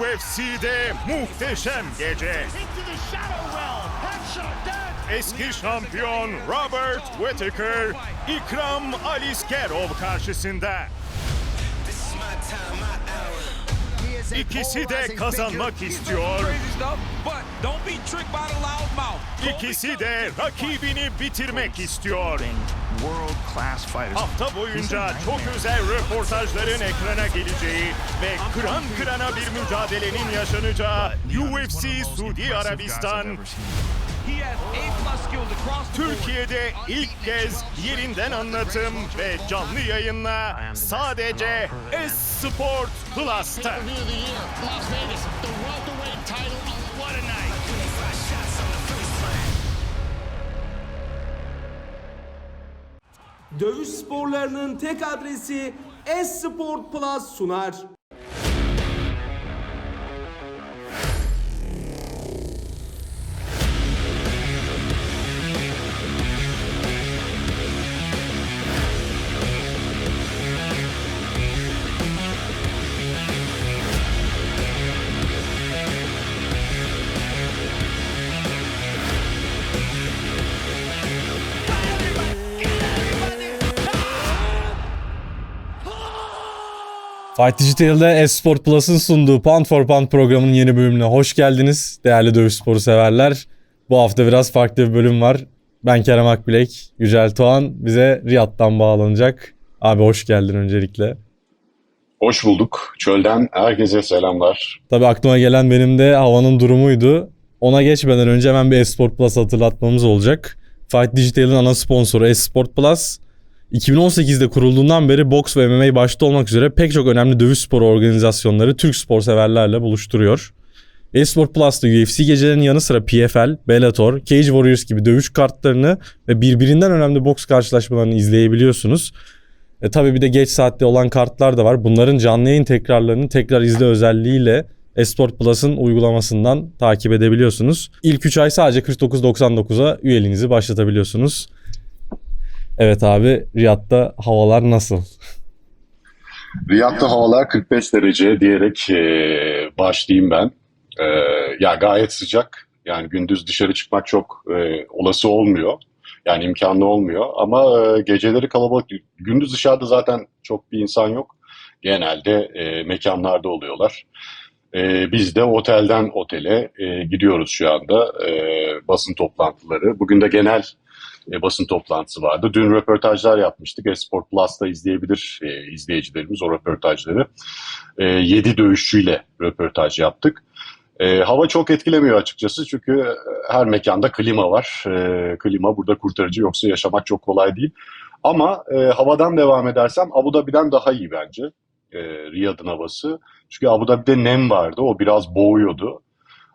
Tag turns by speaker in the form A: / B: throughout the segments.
A: UFC'de muhteşem gece. Eski şampiyon Robert Whittaker, İkram Aliskerov karşısında. İkisi de kazanmak istiyor. İkisi de rakibini bitirmek istiyor.
B: world class fighters.
A: Hafta boyunca çok özel röportajların ekrana geleceği ve kıran kırana bir mücadelenin yaşanacağı UFC Suudi Arabistan. Türkiye'de ilk kez yerinden anlatım ve canlı yayınla sadece S-Sport Plus'ta.
C: Dövüş sporlarının tek adresi S-Sport Plus sunar.
D: Fight Digital'de Esport Plus'ın sunduğu Pound for Pound programının yeni bölümüne hoş geldiniz değerli dövüş sporu severler. Bu hafta biraz farklı bir bölüm var. Ben Kerem Akbilek, Yücel Doğan bize Riyad'dan bağlanacak. Abi hoş geldin öncelikle.
E: Hoş bulduk. Çölden herkese selamlar.
D: Tabii aklıma gelen benim de havanın durumuydu. Ona geçmeden önce hemen bir Esport Plus hatırlatmamız olacak. Fight Digital'ın ana sponsoru Esport Plus. 2018'de kurulduğundan beri boks ve MMA başta olmak üzere pek çok önemli dövüş sporu organizasyonları Türk spor severlerle buluşturuyor. Esport Plus'ta UFC gecelerinin yanı sıra PFL, Bellator, Cage Warriors gibi dövüş kartlarını ve birbirinden önemli boks karşılaşmalarını izleyebiliyorsunuz. E tabii bir de geç saatte olan kartlar da var. Bunların canlı yayın tekrarlarını tekrar izle özelliğiyle Esport Plus'ın uygulamasından takip edebiliyorsunuz. İlk 3 ay sadece 49.99'a üyeliğinizi başlatabiliyorsunuz. Evet abi Riyad'da havalar nasıl?
E: Riyad'da havalar 45 derece diyerek eee, başlayayım ben. Eee, ya gayet sıcak. Yani gündüz dışarı çıkmak çok eee, olası olmuyor. Yani imkanlı olmuyor. Ama eee, geceleri kalabalık. Gündüz dışarıda zaten çok bir insan yok. Genelde eee, mekanlarda oluyorlar. Eee, biz de otelden otele eee, gidiyoruz şu anda. Eee, basın toplantıları. Bugün de genel e, basın toplantısı vardı. Dün röportajlar yapmıştık. Esport Plus'ta izleyebilir e, izleyicilerimiz o röportajları. E, 7 dövüşçüyle röportaj yaptık. E, hava çok etkilemiyor açıkçası çünkü e, her mekanda klima var. E, klima burada kurtarıcı yoksa yaşamak çok kolay değil. Ama e, havadan devam edersem Abu Dhabi'den daha iyi bence e, Riyad'ın havası. Çünkü Abu Dhabi'de nem vardı o biraz boğuyordu.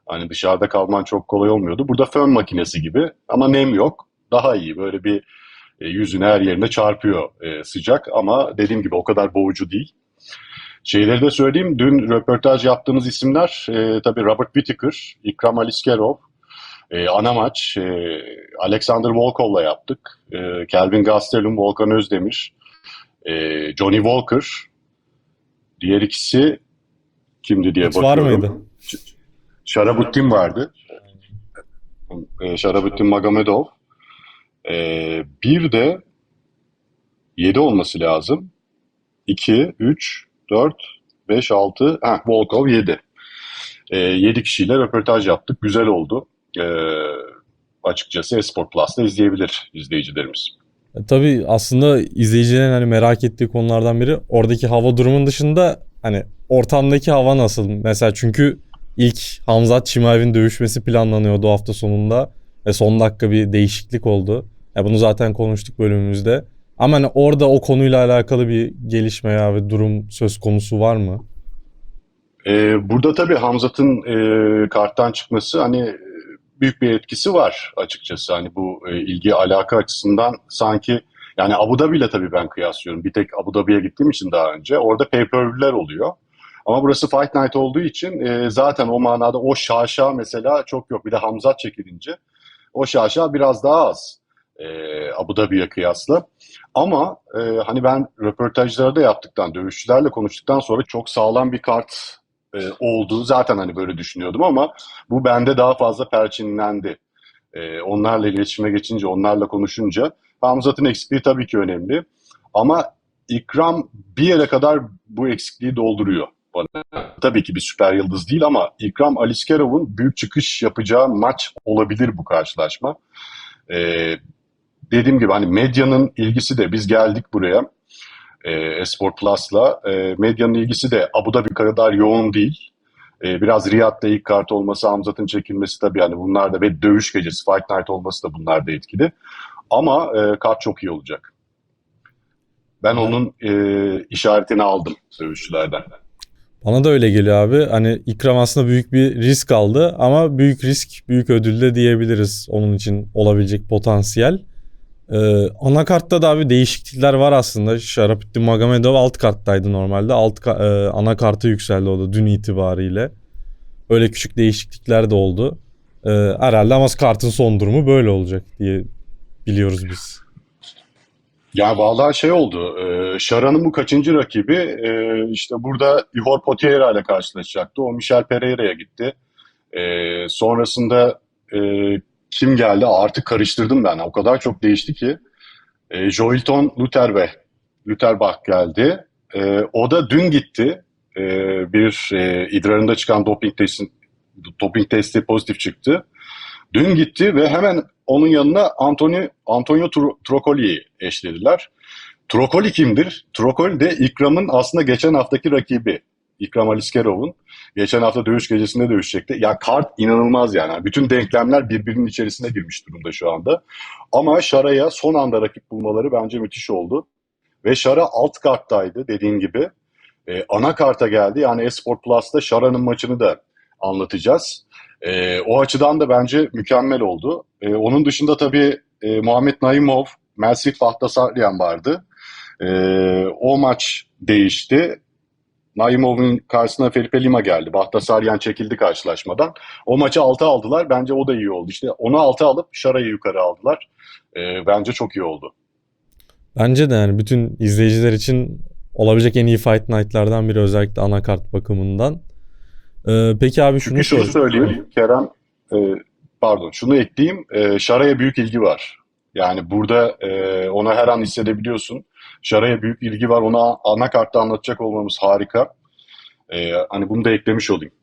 E: Hani dışarıda kalman çok kolay olmuyordu. Burada fön makinesi gibi ama nem yok daha iyi. Böyle bir e, yüzüne her yerine çarpıyor e, sıcak ama dediğim gibi o kadar boğucu değil. Şeyleri de söyleyeyim. Dün röportaj yaptığımız isimler e, tabii Robert Whittaker, İkram Aliskerov, e, ana maç e, Alexander Volkov'la yaptık. E, Kelvin Gastelum, Volkan Özdemir, e, Johnny Walker. Diğer ikisi kimdi diye
D: Hiç var
E: bakıyorum.
D: mıydı?
E: Şarabuttin vardı. E, Şarabuttin Magomedov. Ee, bir de 7 olması lazım. 2, 3, 4, 5, 6, ha Volkov 7. Ee, 7 kişiyle röportaj yaptık. Güzel oldu. Ee, açıkçası Esport Plus'ta izleyebilir izleyicilerimiz.
D: E, tabii aslında izleyicilerin hani merak ettiği konulardan biri oradaki hava durumunun dışında hani ortamdaki hava nasıl? Mesela çünkü ilk Hamzat Çimav'in dövüşmesi planlanıyordu hafta sonunda ve son dakika bir değişiklik oldu. Ya bunu zaten konuştuk bölümümüzde. Ama hani orada o konuyla alakalı bir gelişme ya ve durum söz konusu var mı?
E: Ee, burada tabii Hamzat'ın e, karttan çıkması hani e, büyük bir etkisi var açıkçası. Hani bu e, ilgi alaka açısından sanki yani Abu Dhabi ile tabii ben kıyaslıyorum. Bir tek Abu Dhabi'ye gittiğim için daha önce orada pay-per-view'ler oluyor. Ama burası Fight Night olduğu için e, zaten o manada o şaşa mesela çok yok. Bir de Hamzat çekilince o şaşa biraz daha az e, Abu Dhabi'ye kıyasla. Ama e, hani ben röportajları da yaptıktan, dövüşçülerle konuştuktan sonra çok sağlam bir kart e, oldu. Zaten hani böyle düşünüyordum ama bu bende daha fazla perçinlendi. E, onlarla iletişime geçince, onlarla konuşunca Hamzat'ın eksikliği tabii ki önemli. Ama İkram bir yere kadar bu eksikliği dolduruyor bana. Tabii ki bir süper yıldız değil ama İkram Aliskerov'un büyük çıkış yapacağı maç olabilir bu karşılaşma. Ee, dediğim gibi hani medyanın ilgisi de biz geldik buraya e, Esport Plus'la. E, medyanın ilgisi de Abu Dhabi kadar yoğun değil. E, biraz Riyad'da ilk kart olması, Hamzat'ın çekilmesi tabii hani bunlar da ve dövüş gecesi, Fight Night olması da bunlar da etkili. Ama e, kart çok iyi olacak. Ben onun e, işaretini aldım dövüşçülerden.
D: Bana da öyle geliyor abi. Hani İkram aslında büyük bir risk aldı ama büyük risk büyük ödül de diyebiliriz onun için olabilecek potansiyel. Ee, anakartta da abi değişiklikler var aslında. Şarapettin Magomedov alt karttaydı normalde. Alt ka- e, anakarta yükseldi o da dün itibariyle. Öyle küçük değişiklikler de oldu. Ee, herhalde ama kartın son durumu böyle olacak diye biliyoruz biz.
E: Ya vallahi şey oldu. E, Şaran'ın bu kaçıncı rakibi? E, işte burada Ihor Potieria ile karşılaşacaktı. O Michel Pereira'ya gitti. E, sonrasında e, kim geldi? Artık karıştırdım ben. O kadar çok değişti ki. E, Joilton Lutherbe, Lutherbach geldi. E, o da dün gitti. E, bir e, idrarında çıkan doping testi, doping testi pozitif çıktı. Dün gitti ve hemen onun yanına Antonio, Antonio Tro- Trocoli'yi eşlediler. Trocoli kimdir? Trocoli de İkram'ın aslında geçen haftaki rakibi. İkram Aliskerov'un. Geçen hafta dövüş gecesinde dövüşecekti. Ya kart inanılmaz yani. Bütün denklemler birbirinin içerisine girmiş durumda şu anda. Ama Şara'ya son anda rakip bulmaları bence müthiş oldu. Ve Şara alt karttaydı dediğin gibi. Ee, ana karta geldi. Yani Esport Plus'ta Şara'nın maçını da anlatacağız. Ee, o açıdan da bence mükemmel oldu. Ee, onun dışında tabii e, Muhammed Naimov, Melsif Bahtasaryan vardı. Ee, o maç değişti. Naimov'un karşısına Felipe Lima geldi. Bahtasaryan çekildi karşılaşmadan. O maçı 6 aldılar. Bence o da iyi oldu. İşte onu 6 alıp Şara'yı yukarı aldılar. Ee, bence çok iyi oldu.
D: Bence de yani bütün izleyiciler için olabilecek en iyi Fight Night'lardan biri özellikle anakart bakımından. Ee, peki abi şunu
E: Çünkü şunu söyleyeyim Kerem, e, pardon şunu ekleyeyim. E, Şara'ya büyük ilgi var. Yani burada e, ona her an hissedebiliyorsun. Şara'ya büyük ilgi var. Ona anakartta anlatacak olmamız harika. E, hani bunu da eklemiş olayım.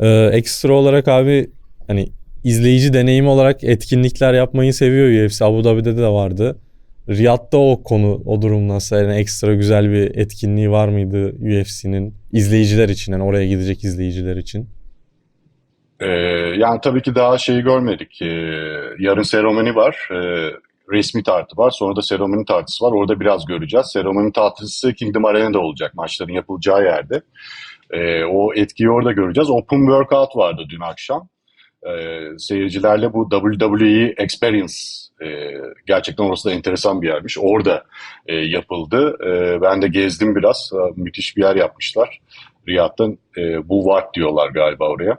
D: Ee, ekstra olarak abi hani izleyici deneyimi olarak etkinlikler yapmayı seviyor UFC. Abu Dhabi'de de vardı. Riyad'da o konu, o durum nasıl? Yani ekstra güzel bir etkinliği var mıydı UFC'nin izleyiciler için? Yani oraya gidecek izleyiciler için.
E: E, yani tabii ki daha şeyi görmedik. E, yarın seremoni var. E, resmi tartı var. Sonra da seremoni tartısı var. Orada biraz göreceğiz. Seremoni tartısı Kingdom Arena'da olacak. Maçların yapılacağı yerde. E, o etkiyi orada göreceğiz. Open Workout vardı dün akşam. E, seyircilerle bu WWE Experience e, gerçekten orası da enteresan bir yermiş. Orada e, yapıldı. E, ben de gezdim biraz. E, müthiş bir yer yapmışlar. Riyad'dan e, Boulevard diyorlar galiba oraya.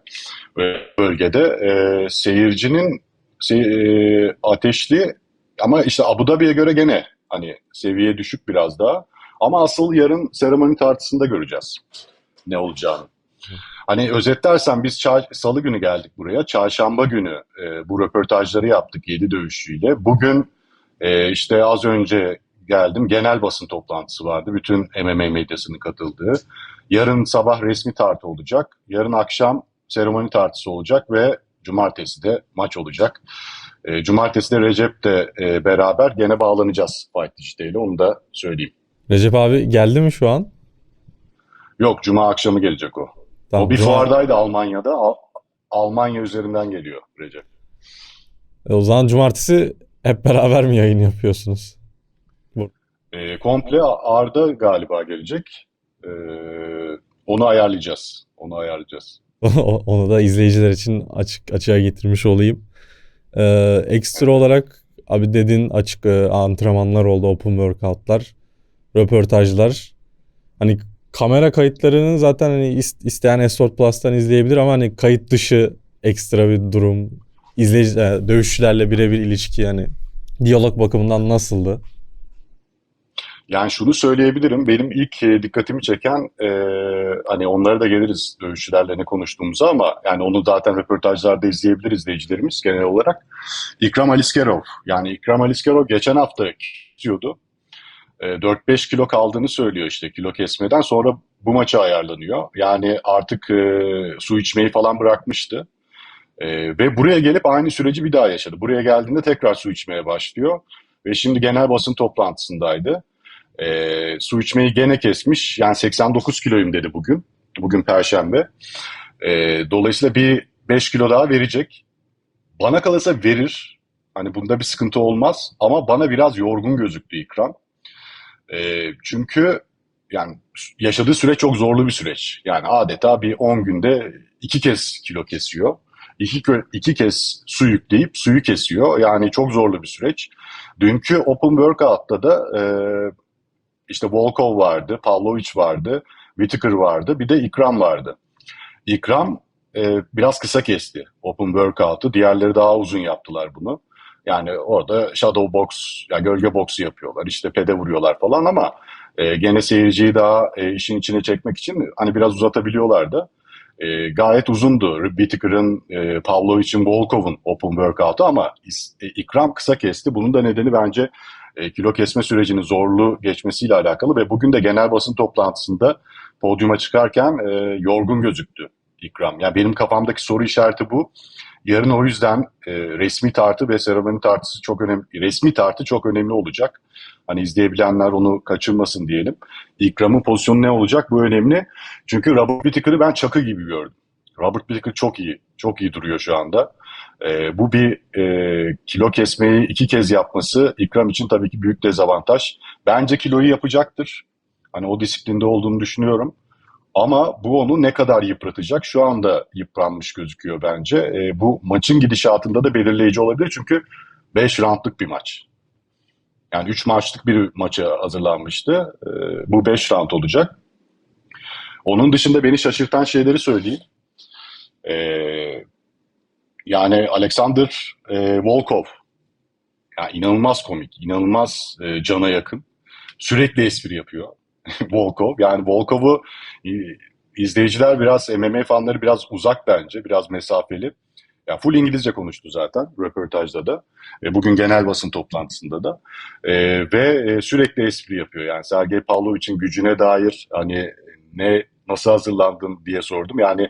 E: Ve bölgede e, seyircinin se- e, ateşli ama işte Abu Dhabi'ye göre gene hani seviye düşük biraz daha. Ama asıl yarın seremoni tartısında göreceğiz ne olacağını. Hani özetlersen biz çar- salı günü geldik buraya. Çarşamba günü e, bu röportajları yaptık 7 dövüşçüyle. Bugün e, işte az önce geldim. Genel basın toplantısı vardı. Bütün MMA medyasının katıldığı. Yarın sabah resmi tartı olacak. Yarın akşam seremoni tartısı olacak ve cumartesi de maç olacak. E, cumartesi de Recep de e, beraber gene bağlanacağız Fight Digital'e onu da söyleyeyim.
D: Recep abi geldi mi şu an?
E: Yok cuma akşamı gelecek o.
D: Tamam,
E: o bir
D: Cuma-
E: fuardaydı Almanya'da. Al- Almanya üzerinden geliyor Recep.
D: E, O zaman cumartesi hep beraber mi yayın yapıyorsunuz?
E: E, komple Arda galiba gelecek. E, onu ayarlayacağız. Onu ayarlayacağız.
D: Onu da izleyiciler için açık açığa getirmiş olayım. Ee, ekstra olarak abi dedin açık e, antrenmanlar oldu, open workoutlar, röportajlar. Hani kamera kayıtlarını zaten hani is- isteyen Esport Plus'tan izleyebilir ama hani kayıt dışı ekstra bir durum. İzleyici, e, dövüşçülerle birebir ilişki yani diyalog bakımından nasıldı?
E: Yani şunu söyleyebilirim. Benim ilk e, dikkatimi çeken e, hani onlara da geliriz dövüşçülerle ne konuştuğumuza ama yani onu zaten röportajlarda izleyebilir izleyicilerimiz genel olarak. İkram Aliskerov. Yani İkram Aliskerov geçen hafta kesiyordu. E, 4-5 kilo kaldığını söylüyor işte kilo kesmeden. Sonra bu maça ayarlanıyor. Yani artık e, su içmeyi falan bırakmıştı. E, ve buraya gelip aynı süreci bir daha yaşadı. Buraya geldiğinde tekrar su içmeye başlıyor. Ve şimdi genel basın toplantısındaydı. E, su içmeyi gene kesmiş. Yani 89 kiloyum dedi bugün. Bugün Perşembe. E, dolayısıyla bir 5 kilo daha verecek. Bana kalırsa verir. Hani bunda bir sıkıntı olmaz. Ama bana biraz yorgun gözüktü İkram. E, çünkü yani yaşadığı süreç çok zorlu bir süreç. Yani adeta bir 10 günde iki kez kilo kesiyor. İki, iki kez su yükleyip suyu kesiyor. Yani çok zorlu bir süreç. Dünkü Open Workout'ta da e, işte Volkov vardı, Pavlovic vardı, Whittaker vardı, bir de İkram vardı. İkram e, biraz kısa kesti Open Workout'u. Diğerleri daha uzun yaptılar bunu. Yani orada shadow box, ya gölge boksu yapıyorlar. işte pede vuruyorlar falan ama e, gene seyirciyi daha e, işin içine çekmek için hani biraz uzatabiliyorlar da. E, gayet uzundu. Whittaker'ın, e, Pavlovic'in, Volkov'un Open Workout'u ama is- e, İkram kısa kesti. Bunun da nedeni bence e, kilo kesme sürecinin zorlu geçmesiyle alakalı ve bugün de genel basın toplantısında podyuma çıkarken e, yorgun gözüktü İkram. Yani benim kafamdaki soru işareti bu. Yarın o yüzden e, resmi tartı ve seremoni tartısı çok önemli. Resmi tartı çok önemli olacak. Hani izleyebilenler onu kaçırmasın diyelim. İkram'ın pozisyonu ne olacak bu önemli. Çünkü Robert Whittaker'ı ben çakı gibi gördüm. Robert Whittaker çok iyi. Çok iyi duruyor şu anda. E, bu bir e, kilo kesmeyi iki kez yapması İkram için tabii ki büyük dezavantaj. Bence kiloyu yapacaktır. Hani o disiplinde olduğunu düşünüyorum. Ama bu onu ne kadar yıpratacak? Şu anda yıpranmış gözüküyor bence. E, bu maçın gidişatında da belirleyici olabilir. Çünkü 5 roundluk bir maç. Yani 3 maçlık bir maça hazırlanmıştı. E, bu 5 round olacak. Onun dışında beni şaşırtan şeyleri söyleyeyim. E, yani Alexander e, Volkov. Yani inanılmaz komik, inanılmaz e, cana yakın. Sürekli espri yapıyor. Volkov. Yani Volkov'u e, izleyiciler biraz, MMA fanları biraz uzak bence, biraz mesafeli. Ya full İngilizce konuştu zaten röportajda da. E, bugün genel basın toplantısında da. E, ve e, sürekli espri yapıyor. Yani Sergey Pavlovic'in gücüne dair hani ne nasıl hazırlandın diye sordum. Yani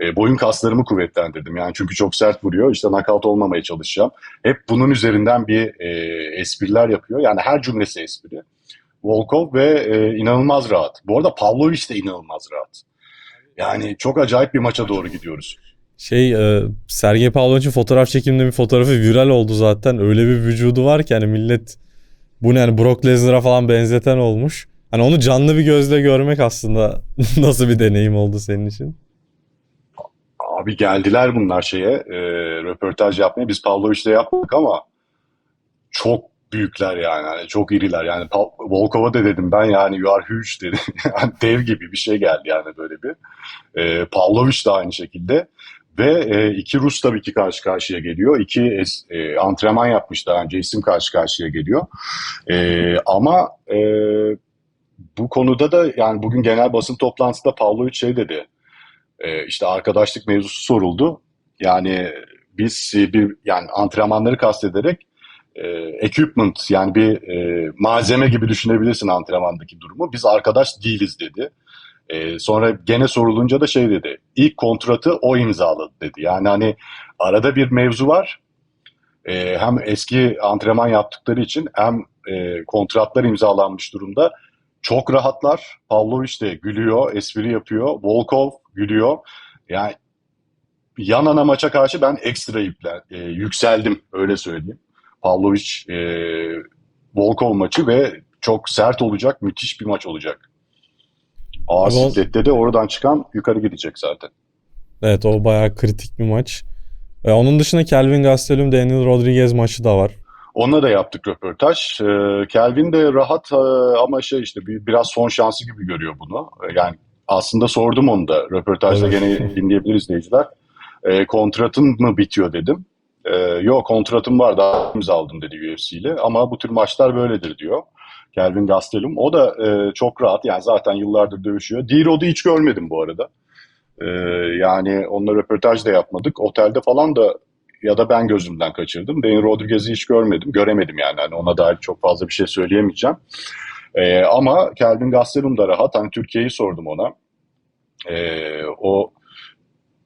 E: e, boyun kaslarımı kuvvetlendirdim. Yani çünkü çok sert vuruyor. İşte knockout olmamaya çalışacağım. Hep bunun üzerinden bir e, espriler yapıyor. Yani her cümlesi espri. Volkov ve e, inanılmaz rahat. Bu arada Pavlovic de inanılmaz rahat. Yani çok acayip bir maça doğru gidiyoruz.
D: Şey e, Sergey Pavlovic'in fotoğraf çekiminde bir fotoğrafı viral oldu zaten. Öyle bir vücudu var ki hani millet bu ne yani Brock Lesnar'a falan benzeten olmuş. Hani onu canlı bir gözle görmek aslında nasıl bir deneyim oldu senin için?
E: Abi geldiler bunlar şeye e, röportaj yapmaya. Biz Pavlovic'le yaptık ama çok büyükler yani. Hani çok iriler. Yani Pa- Volkov'a da dedim ben yani you are huge dedim. yani dev gibi bir şey geldi yani böyle bir. E, Pavlovic de aynı şekilde. Ve e, iki Rus tabii ki karşı karşıya geliyor. İki es- e, antrenman yapmış daha önce isim karşı karşıya geliyor. E, ama e, bu konuda da yani bugün genel basın toplantısında Pavlovic şey dedi. E, işte arkadaşlık mevzusu soruldu. Yani biz e, bir yani antrenmanları kastederek e, equipment yani bir e, malzeme gibi düşünebilirsin antrenmandaki durumu. Biz arkadaş değiliz dedi. E, sonra gene sorulunca da şey dedi. İlk kontratı o imzaladı dedi. Yani hani arada bir mevzu var. E, hem eski antrenman yaptıkları için hem e, kontratlar imzalanmış durumda. Çok rahatlar. Pavlovic de gülüyor, espri yapıyor. Volkov gülüyor. Yani yan ana maça karşı ben ekstra yüklen, e, yükseldim öyle söyleyeyim. Pavlovic e, Volkov maçı ve çok sert olacak, müthiş bir maç olacak. Ağır
D: Vol-
E: siklette de oradan çıkan yukarı gidecek zaten.
D: Evet o bayağı kritik bir maç. E, onun dışında Kelvin Gastelum Daniel Rodriguez maçı da var.
E: Onunla da yaptık röportaj. Ee, Kelvin de rahat e, ama şey işte bir, biraz son şansı gibi görüyor bunu. E, Yani aslında sordum onu da. Röportajda
D: Evet.
E: gene dinleyebilir izleyiciler. E, kontratın mı bitiyor dedim. E, yok kontratım var daha imzaladım dedi UFC ile ama bu tür maçlar böyledir diyor. Kelvin Gastelum. O da e, çok rahat yani zaten yıllardır dövüşüyor. D-Rod'u hiç görmedim bu arada. E, yani onunla röportaj da yapmadık. Otelde falan da ya da ben gözümden kaçırdım. Dane Rodriguez'i hiç görmedim. Göremedim yani. Hani ona dair çok fazla bir şey söyleyemeyeceğim. E, ama Kelvin Gastelum da rahat. Hani Türkiye'yi sordum ona. E, o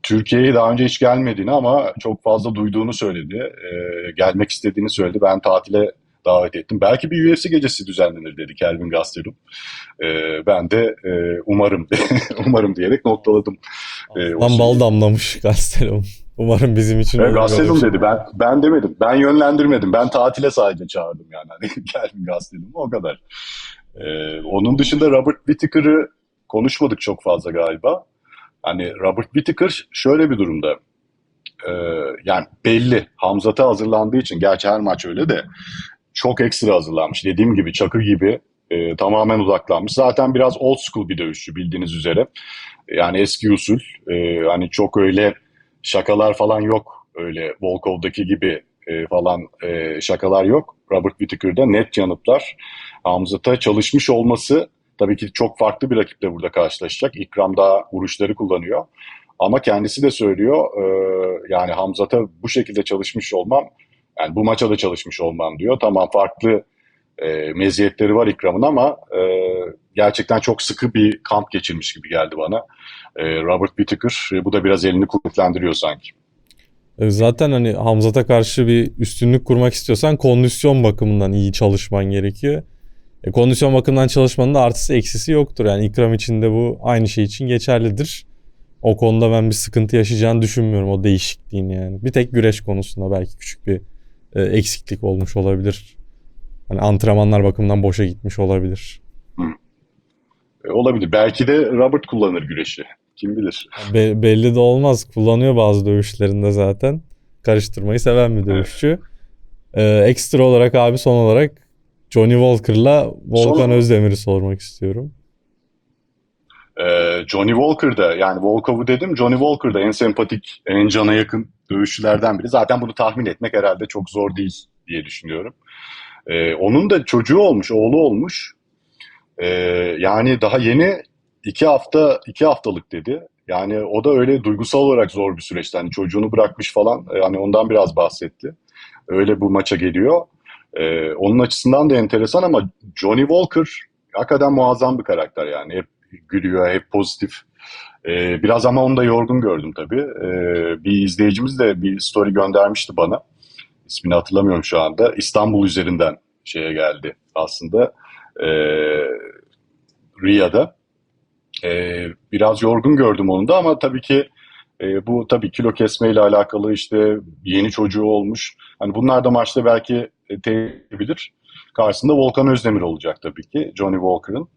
E: Türkiye'ye daha önce hiç gelmediğini ama çok fazla duyduğunu söyledi. E, gelmek istediğini söyledi. Ben tatile davet ettim. Belki bir UFC gecesi düzenlenir dedi Kelvin Gastelum. E, ben de e, umarım umarım diyerek noktaladım. E, o
D: Lan bal damlamış Gastelum. Umarım bizim için
E: Evet,
D: olur
E: Gastelum
D: şey.
E: dedi. Ben ben demedim. Ben yönlendirmedim. Ben tatile sadece çağırdım yani. Hani Kelvin Gastelum o kadar. E, onun dışında Robert Whittaker'ı konuşmadık çok fazla galiba. Hani Robert Whittaker şöyle bir durumda. Ee, yani belli Hamzat'a hazırlandığı için gerçi her maç öyle de çok ekstra hazırlanmış. Dediğim gibi Çakı gibi e, tamamen uzaklanmış. Zaten biraz old school bir dövüşçü bildiğiniz üzere. Yani eski usul. E, hani çok öyle şakalar falan yok. Öyle Volkov'daki gibi e, falan e, şakalar yok. Robert Whittaker'da net yanıtlar. Hamzat'a çalışmış olması tabii ki çok farklı bir rakiple burada karşılaşacak. İkram daha vuruşları kullanıyor. Ama kendisi de söylüyor e, yani Hamzat'a bu şekilde çalışmış olmam yani bu maça da çalışmış olmam diyor. Tamam farklı e, meziyetleri var İkram'ın ama e, gerçekten çok sıkı bir kamp geçirmiş gibi geldi bana. E, Robert Whittaker e, bu da biraz elini kuvvetlendiriyor sanki.
D: E, Zaten hani Hamzat'a karşı bir üstünlük kurmak istiyorsan kondisyon bakımından iyi çalışman gerekiyor. E, kondisyon bakımından çalışmanın da artısı eksisi yoktur. Yani İkram için de bu aynı şey için geçerlidir. O konuda ben bir sıkıntı yaşayacağını düşünmüyorum o değişikliğin yani. Bir tek güreş konusunda belki küçük bir e, eksiklik olmuş olabilir. Hani antrenmanlar bakımından boşa gitmiş olabilir.
E: E, olabilir. Belki de Robert kullanır güreşi. Kim bilir.
D: Be- belli de olmaz. Kullanıyor bazı dövüşlerinde zaten. Karıştırmayı seven bir dövüşçü. Ee, ekstra olarak abi son olarak Johnny Walker'la Volkan
E: Son-
D: Özdemir'i sormak istiyorum.
E: E, Johnny Walker'da yani Volkov'u dedim Johnny Walker'da en sempatik, en cana yakın dövüşçülerden biri. Zaten bunu tahmin etmek herhalde çok zor değil diye düşünüyorum. E, onun da çocuğu olmuş, oğlu olmuş. E, yani daha yeni iki hafta iki haftalık dedi. Yani o da öyle duygusal olarak zor bir süreçti. Hani çocuğunu bırakmış falan. Yani ondan biraz bahsetti. Öyle bu maça geliyor. E, onun açısından da enteresan ama Johnny Walker hakikaten muazzam bir karakter yani. Hep gülüyor, hep pozitif. Ee, biraz ama onu da yorgun gördüm tabii. Ee, bir izleyicimiz de bir story göndermişti bana. İsmini hatırlamıyorum şu anda. İstanbul üzerinden şeye geldi aslında. Ee, Riyad'a. Ee, biraz yorgun gördüm onu da ama tabii ki e, bu tabii kilo kesmeyle alakalı işte yeni çocuğu olmuş. Hani bunlar da maçta belki e, teyebilir. Karşısında Volkan Özdemir olacak tabii ki Johnny Walker'ın.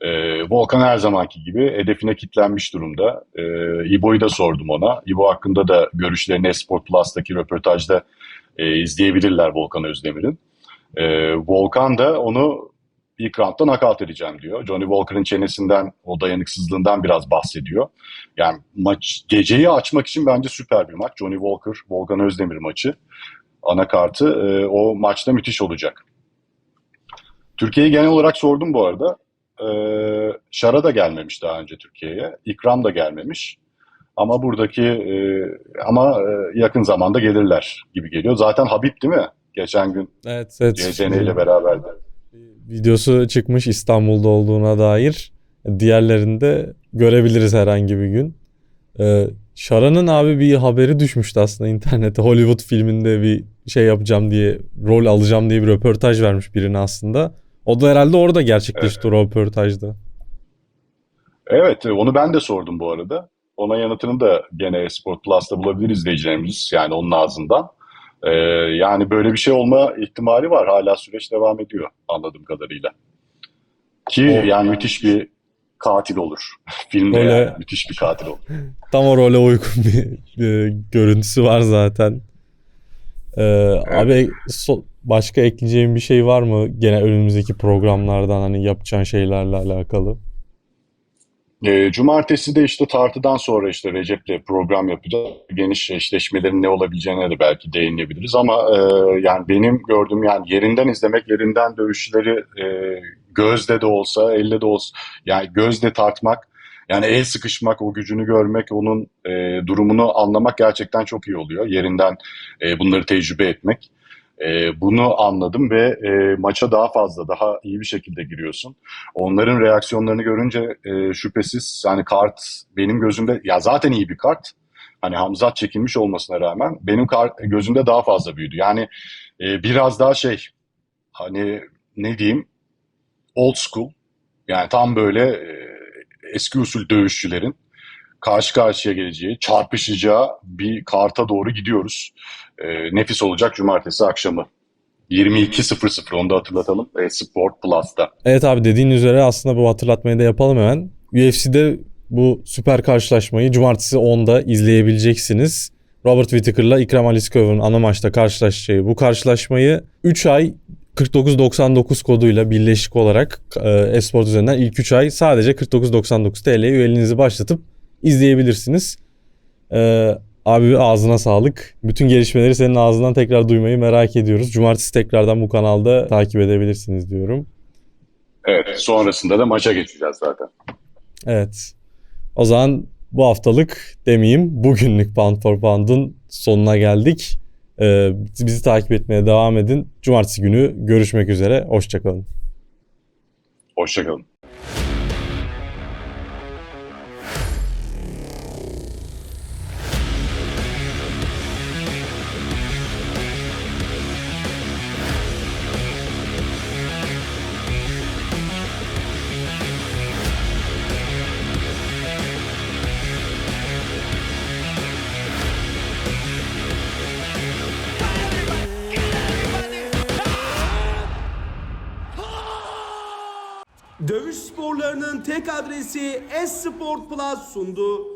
E: Ee, Volkan her zamanki gibi hedefine kitlenmiş durumda. Ee, İbo'yu da sordum ona. İbo hakkında da görüşlerini Esport Plus'taki röportajda e, izleyebilirler Volkan Özdemir'in. Ee, Volkan da onu ilk roundda nakavt edeceğim diyor. Johnny Walker'ın çenesinden, o dayanıksızlığından biraz bahsediyor. Yani maç geceyi açmak için bence süper bir maç. Johnny Walker, Volkan Özdemir maçı. Anakartı e, o maçta müthiş olacak. Türkiye'yi genel olarak sordum bu arada. Ee, Şara da gelmemiş daha önce Türkiye'ye. İkram da gelmemiş. Ama buradaki e, ama e, yakın zamanda gelirler gibi geliyor. Zaten Habib değil mi? Geçen gün
D: Evet, evet.
E: CCN ile beraberdi.
D: Videosu çıkmış İstanbul'da olduğuna dair. Diğerlerini de görebiliriz herhangi bir gün. Ee, Şara'nın abi bir haberi düşmüştü aslında internete. Hollywood filminde bir şey yapacağım diye, rol alacağım diye bir röportaj vermiş birine aslında. O da herhalde orada gerçekleşti o röportajda.
E: Evet, onu ben de sordum bu arada. Ona yanıtını da gene Sport Plus'ta bulabilir izleyicilerimiz. Yani onun ağzından. Ee, yani böyle bir şey olma ihtimali var. Hala süreç devam ediyor anladığım kadarıyla. Ki
D: O-
E: yani müthiş bir katil olur. Filmde
D: Öyle-
E: yani müthiş bir katil olur.
D: Tam o role uygun bir e, görüntüsü var zaten. Ee, Abi so- başka ekleyeceğim bir şey var mı? Gene önümüzdeki programlardan hani yapacağın şeylerle alakalı.
E: E, cumartesi de işte tartıdan sonra işte Recep'le program yapacağız. Geniş eşleşmelerin ne olabileceğine de belki değinebiliriz ama e, yani benim gördüğüm yani yerinden izlemek, yerinden dövüşleri e, gözde de olsa, elle de olsa yani gözle tartmak, yani el sıkışmak, o gücünü görmek, onun e, durumunu anlamak gerçekten çok iyi oluyor. Yerinden e, bunları tecrübe etmek. E, bunu anladım ve e, maça daha fazla, daha iyi bir şekilde giriyorsun. Onların reaksiyonlarını görünce e, şüphesiz yani kart benim gözümde ya zaten iyi bir kart. Hani Hamzat çekilmiş olmasına rağmen benim kart, gözümde daha fazla büyüdü. Yani e, biraz daha şey hani ne diyeyim old school yani tam böyle e, eski usul dövüşçülerin karşı karşıya geleceği, çarpışacağı bir karta doğru gidiyoruz. E, nefis olacak cumartesi akşamı. 22.00 onu da hatırlatalım. E, Sport Plus'ta.
D: Evet abi dediğin üzere aslında bu hatırlatmayı da yapalım hemen. UFC'de bu süper karşılaşmayı cumartesi 10'da izleyebileceksiniz. Robert Whittaker'la Ikram Aliskov'un ana maçta karşılaşacağı bu karşılaşmayı 3 ay 49.99 koduyla birleşik olarak e, Esport üzerinden ilk 3 ay sadece 49.99 TL'ye üyeliğinizi başlatıp izleyebilirsiniz. E, abi ağzına sağlık. Bütün gelişmeleri senin ağzından tekrar duymayı merak ediyoruz. Cumartesi tekrardan bu kanalda takip edebilirsiniz diyorum.
E: Evet, sonrasında da maça geçeceğiz zaten.
D: Evet. O zaman bu haftalık demeyeyim bugünlük Pound for Pound'un sonuna geldik. Ee, bizi takip etmeye devam edin. Cumartesi günü görüşmek üzere. Hoşçakalın.
E: Hoşçakalın.
C: Adresi Esport Plus sundu.